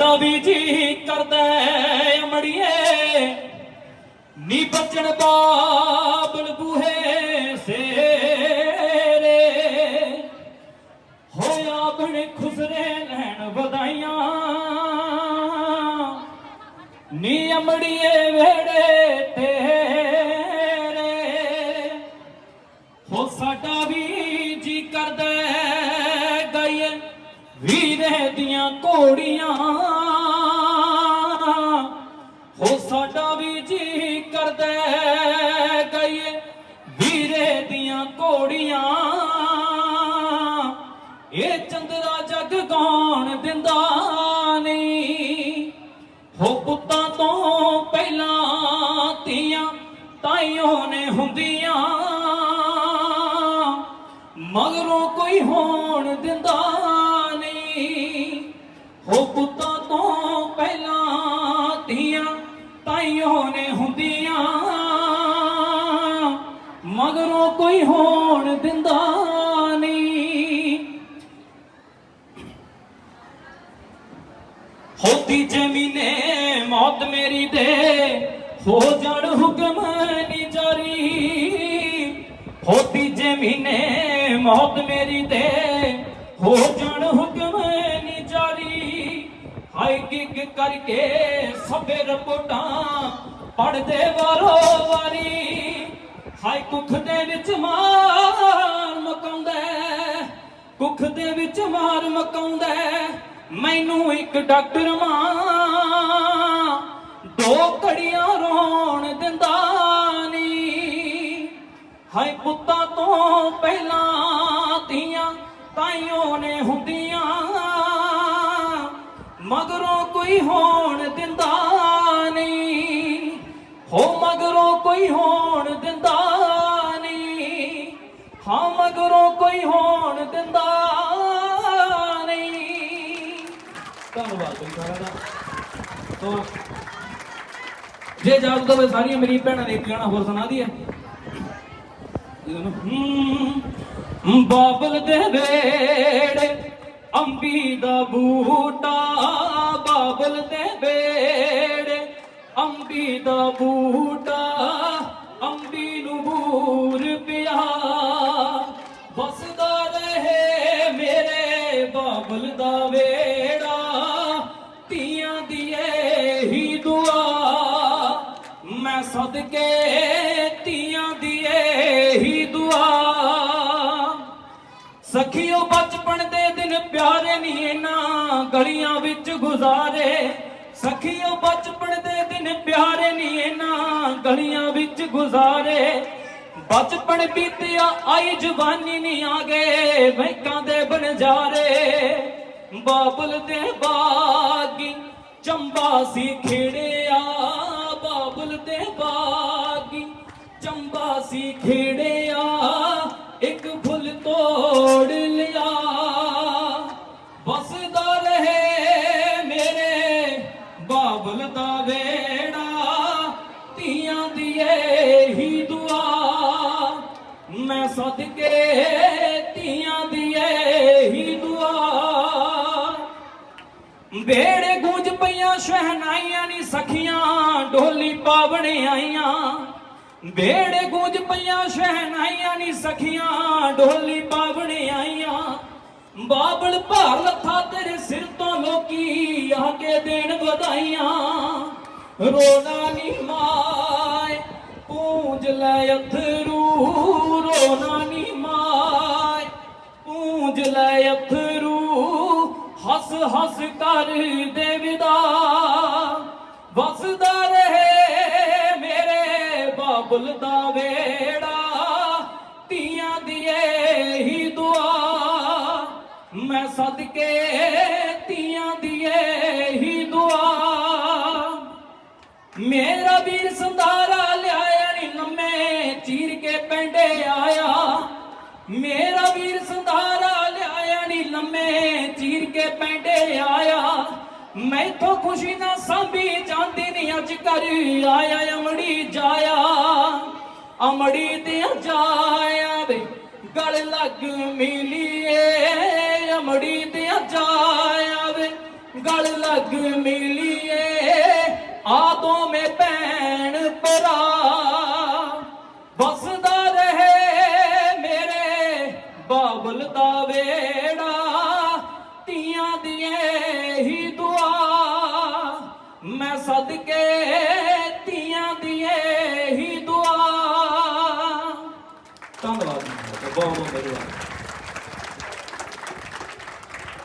ਸਾਡਾ ਵੀ ਜੀ ਕਰਦਾ ਅਮੜੀਏ। ਨੀ ਬਚਣ ਬਾਬਲ ਬੂਹੇ ਸੇਰੇ। ਹੋਇਆ ਬਣ ਖੁਸਰੇ ਲੈਣ ਵਧਾਈਆਂ। ਨੀ ਅਮੜੀਏ ਵੇੜੇ ਤੇਰੇ। ਹੋ ਸਾਡਾ ਵੀ ਜੀ ਕਰਦਾ ਹੈ ਗਾਈਏ। ਵੀਰੇ ਦੀਆਂ ਘੋੜੀਆਂ। ਇਹ ਚੰਦਰਾ ਜਗ ਗਾਉਣ ਦਿੰਦਾ ਨਹੀਂ? ਹੋ ਪੁੱਤਾਂ ਤੋਂ ਪਹਿਲਾਂ ਧੀਆਂ ਤਾਈਓ ਨੇ ਹੁੰਦੀਆਂ। ਮਗਰੋਂ ਕੋਈ ਹੋਣ ਦਿੰਦਾ ਨਹੀਂ। ਹੋ ਪੁੱਤਾਂ ਤੋਂ ਪਹਿਲਾਂ ਧੀਆਂ ਤਾਈਓ ਨੇ ਹੁੰਦੀਆਂ। ਮਗਰੋਂ ਕੋਈ ਹੋਣ ਦਿੰਦਾ ਹੋਤੀ ਜ਼ਮੀਨੇ ਮੌਤ ਮੇਰੀ ਦੇ। ਹੋ ਜਾਣ ਹੁਕਮ ਨੀ ਜਾਰੀ। ਜ਼ਮੀਨੇ ਮੌਤ ਮੇਰੀ ਦੇ। ਹੋ ਜਾਣ ਹੁਕਮ ਨੀ ਹਾਈ ਕਿਕ ਕਰਕੇ ਸਭੇ ਰਿਪੋਰਟਾਂ ਪੜਦੇ ਵਾਰੋ ਵਾਰੀ। ਹਾਈ ਕੁੱਖ ਦੇ ਵਿੱਚ ਮਾਰ ਮਕਾਉਂਦਾ ਕੁੱਖ ਦੇ ਵਿੱਚ ਮਾਰ ਮਕਾਉਂਦਾ ਮੈਨੂੰ ਇੱਕ ਡਾਕਟਰ ਮਾਂ, ਦੋ ਘੜੀਆਂ ਰੋਣ ਦਿੰਦਾ ਨਹੀਂ। ਹਾਏ ਪੁੱਤਾਂ ਤੋਂ ਪਹਿਲਾਂ ਧੀਆਂ ਤਾਈਓ ਨੇ ਹੁੰਦੀਆਂ, ਮਗਰੋਂ ਕੋਈ ਹੋਣ ਦਿੰਦਾ ਨਹੀਂ। ਹੋ ਮਗਰੋਂ ਕੋਈ ਹੋਣ ਦਿੰਦਾ ਨਹੀਂ। ਹਾਂ ਮਗਰੋਂ ਕੋਈ ਹੋਣ ਦਿੰਦਾ ਧੰਨਵਾਦ ਜੀ ਸਾਰਿਆਂ ਦਾ। ਤੋ ਜੇ ਜਾਦੂ ਦਾ ਸਾਰੀਆਂ ਮੇਰੀ ਭੈਣਾਂ ਨੇ ਇੱਕ ਗਾਣਾ ਹੋਰ ਸੁਣਾ ਦਈਏ। ਹਮ, ਬਾਬਲ ਦੇ ਵੇੜੇ ਅੰਬੀ ਦਾ ਬੂਟਾ ਬਾਬਲ ਦੇ ਵੇੜੇ ਅੰਬੀ ਦਾ ਬੂਟਾ ਅੰਬੀ ਨੂੰ ਬੂਰ ਪਿਆ। ਵਸਦਾ ਰਹੇ ਮੇਰੇ ਬਾਬਲ ਦਾ ਵੇ। ਸਦਕੇ ਧੀਆਂ ਦੀ ਹੀ ਦੁਆ। ਸਖੀਓ, ਬਚਪਨ ਦੇ ਦਿਨ ਪਿਆਰੇ ਨੀ ਇਹਨਾਂ ਗਲੀਆਂ ਵਿੱਚ ਗੁਜ਼ਾਰੇ। ਸਖੀਓ, ਬਚਪਨ ਦੇ ਦਿਨ ਪਿਆਰੇ ਨੀ ਇਹਨਾਂ ਗਲੀਆਂ ਵਿੱਚ ਗੁਜ਼ਾਰੇ। ਬਚਪਨ ਬੀਤਿਆ, ਆਈ ਜਵਾਨੀ ਨੀ ਆ ਗਏ ਬੈਂਕਾਂ ਦੇ ਬਨਜਾਰੇ। ਬਾਬਲ ਦੇ ਬਾਗੀ ਚੰਬਾ ਸੀ ਖੇੜਿਆ। ਬਾਗੀ ਚੰਬਾ ਸੀ ਖੇੜਿਆ, ਇੱਕ ਫੁੱਲ ਤੋੜ ਲਿਆ। ਵਸਦਾ ਰਹੇ ਮੇਰੇ ਬਾਬਲ ਦਾ ਵੇੜਾ, ਧੀਆਂ ਦੀ ਹੀ ਦੁਆ। ਮੈਂ ਸਦਕੇ ਧੀਆਂ ਦੀ ਹੀ ਦੁਆ। ਵੇੜੇ ਗੂੰਜ ਪਈਆਂ, ਸ਼ਹਿਨਾਈਆਂ ਨੀ ਸਖੀਆਂ। ਪਾਵਣੇ ਆਈਆਂ। ਬੇੜੇ ਗੂੰਜ ਪਈਆਂ ਸ਼ਹਿਨਾਈਆਂ ਨੀ ਸਖੀਆਂ। ਢੋਲੀ ਪਾਵਣੇ ਆਈਆਂ। ਬਾਬਲ ਭਾਰ ਲੱਥਾ ਤੇਰੇ ਸਿਰ ਤੋਂ ਲੋਕੀ ਆ ਕੇ ਦੇਣ ਵਧਾਈਆਂ। ਰੋਣਾ ਨੀ ਮਾਏ ਪੂੰਜ ਲੈ ਅਥਰੂ। ਰੋਣਾ ਨੀ ਮਾਏ ਪੂੰਜ ਲੈ ਅਥਰੂ। ਹੱਸ ਹੱਸ ਕਰ ਦੇਵਦਾ। ਵਸਦਾ ਮੈਂ ਸਦਕੇ ਧੀਆਂ ਦੀ ਹੀ ਦੁਆ। ਮੇਰਾ ਵੀਰ ਸੰਧਾਰਾ ਲਿਆਇਆ ਨੀ ਲੰਮੇ ਚੀਰ ਕੇ ਪੈਂਡੇ ਆਇਆ। ਮੇਰਾ ਵੀਰ ਸੰਧਾਰਾ ਲਿਆਇਆ ਨੀ ਲੰਮੇ ਚੀਰ ਕੇ ਪੈਂਡੇ ਆਇਆ। ਮੈਥੋਂ ਖੁਸ਼ੀ ਨਾ ਸਾਂਭੀ ਜਾਂਦੀ ਨੀ ਅੱਜ ਕਰ ਆਇਆ, ਅਮੜੀ ਜਾਇਆ। ਅਮੜੀ ਤੇ ਜਾਇਆ ਵੇ, ਗਲ ਲੱਗ ਮਿਲੀਏ। ਅਮੜੀ ਤੇ ਜਾਇਆ ਵੇ ਗਲ ਲੱਗ ਮਿਲੀਏ। ਆ ਦੋਵੇਂ ਭੈਣ ਭਰਾ, ਵਸਦਾ ਰਹੇ ਮੇਰੇ ਬਾਬਲ ਦਾ ਵੇੜਾ ਤੀਆਂ ਦੀਏ ਹੀ ਦੁਆ। ਮੈਂ ਸਦਕੇ ਤੀਆਂ ਦੀਏ ਹੀ ਦੁਆ। ਧੰਨਵਾਦ ਬਹੁਤ ਬਹੁਤ ਧੰਨਵਾਦ